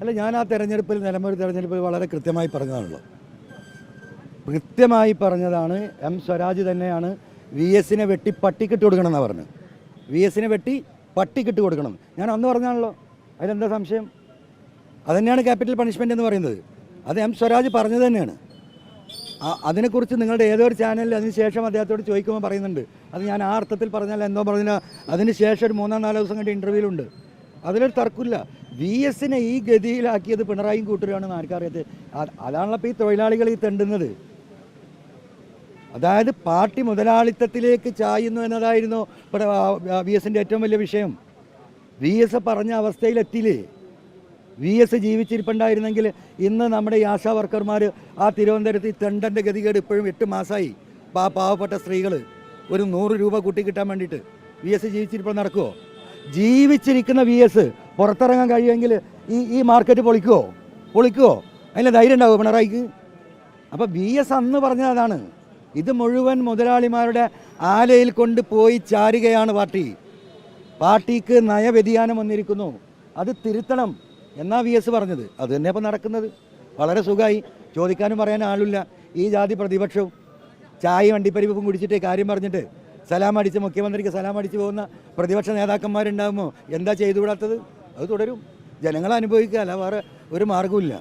അല്ല ഞാൻ ആ തെരഞ്ഞെടുപ്പിൽ നിലമ്പൂർ തെരഞ്ഞെടുപ്പിൽ വളരെ കൃത്യമായി പറഞ്ഞതാണല്ലോ കൃത്യമായി പറഞ്ഞതാണ് എം സ്വരാജ് തന്നെയാണ് വി എസിനെ വെട്ടി പട്ടിക്കിട്ട് കൊടുക്കണം എന്നാണ് പറഞ്ഞത് വി എസിനെ വെട്ടി പട്ടിക്കിട്ട് കൊടുക്കണം. ഞാൻ അന്ന് പറഞ്ഞാണല്ലോ അതിലെന്താ സംശയം? അതുതന്നെയാണ് ക്യാപിറ്റൽ പണിഷ്മെന്റ് എന്ന് പറയുന്നത്. അത് എം സ്വരാജ് പറഞ്ഞത് തന്നെയാണ്. അതിനെക്കുറിച്ച് നിങ്ങളുടെ ഏതോ ഒരു ചാനലിൽ അതിന് ശേഷം അദ്ദേഹത്തോട് ചോദിക്കുമ്പോൾ പറയുന്നുണ്ട്. അത് ഞാൻ ആ അർത്ഥത്തിൽ പറഞ്ഞാൽ എന്തോ പറഞ്ഞാൽ അതിന് ശേഷം ഒരു മൂന്നോ നാലോ ദിവസം കണ്ട് ഇന്റർവ്യൂലുണ്ട് അതിലൊരു തർക്കമില്ല. വി എസിനെ ഈ ഗതിയിലാക്കിയത് പിണറായിയും കൂട്ടരാണെന്ന് ആർക്കറിയാത്തത് അത് അതാണല്ലോ ഇപ്പോൾ ഈ തൊഴിലാളികൾ ഈ തെണ്ടുന്നത്. അതായത് പാർട്ടി മുതലാളിത്തത്തിലേക്ക് ചായുന്നു എന്നതായിരുന്നു ഇവിടെ വി എസിന്റെ ഏറ്റവും വലിയ വിഷയം. വി എസ് പറഞ്ഞ അവസ്ഥയിലെത്തിയില്ലേ വി എസ് ജീവിച്ചിരിപ്പുണ്ടായിരുന്നെങ്കിൽ ഇന്ന് നമ്മുടെ ഈ ആശാ വർക്കർമാർ ആ തിരുവനന്തപുരത്ത് ഈ തെണ്ടന്റെ ഗതികേട് ഇപ്പോഴും എട്ട് മാസമായി പാവപ്പെട്ട സ്ത്രീകൾ ഒരു നൂറ് രൂപ കൂട്ടി കിട്ടാൻ വേണ്ടിയിട്ട് വി എസ് ജീവിച്ചിരിപ്പോൾ നടക്കുമോ ജീവിച്ചിരിക്കുന്ന വി എസ് പുറത്തിറങ്ങാൻ കഴിയുമെങ്കിൽ ഈ ഈ മാർക്കറ്റ് പൊളിക്കുമോ പൊളിക്കുമോ അതിന്റെ ധൈര്യം ഉണ്ടാവുമോ പിണറായിക്ക്? അപ്പോൾ വി എസ് അന്ന് പറഞ്ഞത് അതാണ്. ഇത് മുഴുവൻ മുതലാളിമാരുടെ ആലയിൽ കൊണ്ട് പോയി ചാരുകയാണ് പാർട്ടി. പാർട്ടിക്ക് നയവ്യതിയാനം വന്നിരിക്കുന്നു. അത് തിരുത്തണം എന്നാ വി എസ് പറഞ്ഞത്. അത് തന്നെ ഇപ്പം നടക്കുന്നത്. വളരെ സുഖമായി ചോദിക്കാനും പറയാനും ആളില്ല. ഈ ജാതി പ്രതിപക്ഷവും ചായ വണ്ടിപ്പരിപ്പും കുടിച്ചിട്ട് കാര്യം പറഞ്ഞിട്ട് സലാം അടിച്ച് മുഖ്യമന്ത്രിക്ക് സലാം അടിച്ച് പോകുന്ന പ്രതിപക്ഷ നേതാക്കന്മാരുണ്ടാകുമോ എന്താ ചെയ്തുവിടാത്തത് അത് തുടരും. ജനങ്ങൾ അനുഭവിക്കുക അല്ല വേറെ ഒരു മാർഗവുമില്ല.